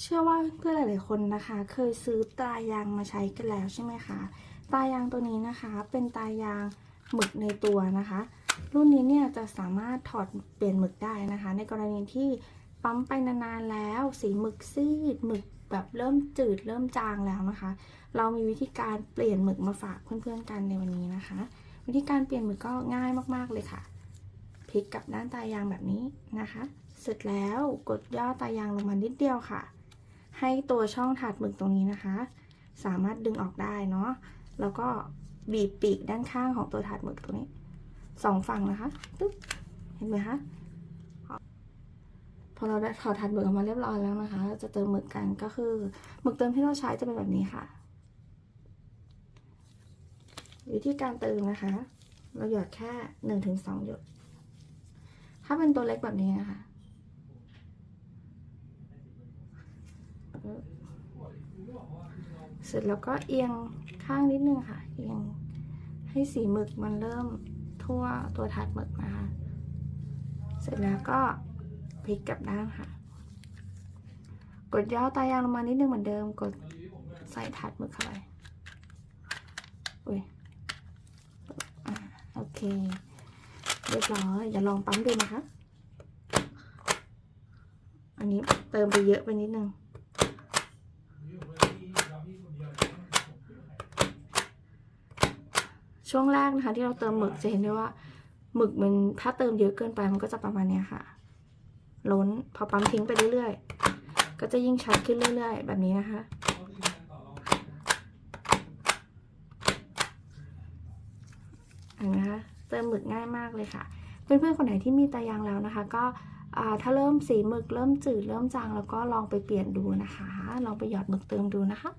เชื่อว่าเพื่อนๆหลาย ๆ คนนะคะ เคยซื้อตายางมาใช้กันแล้วใช่ไหมคะ ตายางตัวนี้นะคะ เป็นตายางหมึกในตัวนะคะ รุ่นนี้เนี่ยจะสามารถถอดเปลี่ยนหมึกได้นะคะ ในกรณีที่ปั๊มไปนาน ๆ แล้วสีหมึกซีดหมึกแบบเริ่มจืดเริ่มจางแล้วนะคะ เรามีวิธีการเปลี่ยนหมึกมาฝากเพื่อน ๆ กันในวันนี้นะคะ วิธีการเปลี่ยนหมึกก็ง่ายมาก ๆ เลยค่ะพลิกกลับด้านตายางแบบนี้นะคะ เสร็จแล้วกดย่อตายางลงมานิดเดียวค่ะ ให้ตัวช่องถาดหมึกตรงนี้นะคะ สามารถดึงออกได้เนาะแล้วก็บีบปีกด้านข้างของตัวถาดหมึกตรงนี้สองฝั่งนะคะตึ๊บเห็นไหมคะพอเราได้ถอดถาดหมึกออกมาเรียบร้อยแล้วนะคะ จะเติมหมึกกันก็คือหมึกเติมที่เราใช้จะเป็นแบบนี้ค่ะวิธีการเติมนะคะ เราหยอดแค่หนึ่งถึงสองหยด ถ้าเป็นตัวเล็กแบบนี้นะคะ เสร็จแล้วก็เอียงข้างนิดนึงค่ะ เอียงให้สีหมึกมันเริ่มทั่วตัวถาดหมึกนะคะ เสร็จแล้วก็พลิกกลับด้านค่ะ กดย่อตายางลงมานิดนึงเหมือนเดิม กดใส่ถาดหมึกเข้าไป อุ้ยอโอเค เรียบร้อย อย่าลองปั๊มดูนะคะ อันนี้เติมไปเยอะไปนิดนึง ช่วงแรกนะคะ ที่เราเติมหมึกจะเห็นได้ว่าหมึกมันถ้าเติมเยอะเกินไปมันก็จะประมาณเนี้ยค่ะ ล้นพอปั๊มทิ้งไปเรื่อยๆ ก็จะยิ่งชัดขึ้นเรื่อย ๆ แบบนี้นะคะ เห็นไหมคะเติมหมึกง่ายมากเลยค่ะ เพื่อนๆคนไหนที่มีตายางแล้วนะคะ ก็ถ้าเริ่มสีหมึกเริ่มจืดเริ่มจางแล้วก็ลองไปเปลี่ยนดูนะคะ ลองไปหยอดหมึกเติมดูนะคะ